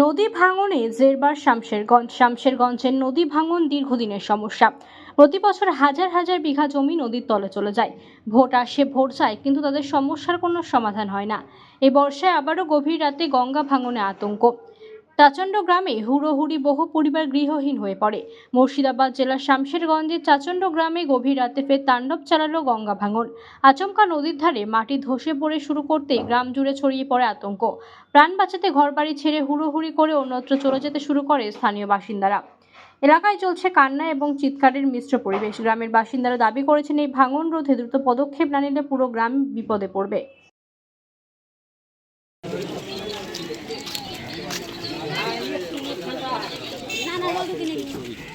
নদী ভাঙনে জেরবার শামশেরগঞ্জ। শামশেরগঞ্জের নদী ভাঙন দীর্ঘদিনের সমস্যা। প্রতি বছর হাজার হাজার বিঘা জমি নদীর তলে চলে যায়। ভোট আসে, ভোট যায়, কিন্তু তাদের সমস্যার কোনো সমাধান হয় না। এ বর্ষায় আবারও গভীর রাতে গঙ্গা ভাঙনে আতঙ্ক। চাচণ্ড গ্রামে হুড়োহুড়ি বহু পরিবার গৃহহীন হয়ে পড়ে। মুর্শিদাবাদ জেলার শামশেরগঞ্জের চাচণ্ড গ্রামে গভীর রাতে ফের তাণ্ডব চালালো গঙ্গা ভাঙন। আচমকা নদীর ধারে মাটি ধসে পড়ে শুরু করতে গ্রাম জুড়ে ছড়িয়ে পড়ে আতঙ্ক। প্রাণ বাঁচাতে ঘরবাড়ি ছেড়ে হুড়োহুড়ি করে অন্যত্র চলে যেতে শুরু করে স্থানীয় বাসিন্দারা। এলাকায় চলছে কান্না এবং চিৎকারের মিশ্র পরিবেশ। গ্রামের বাসিন্দারা দাবি করেছেন, এই ভাঙন রোধে দ্রুত পদক্ষেপ না নিলে পুরো গ্রাম বিপদে পড়বে।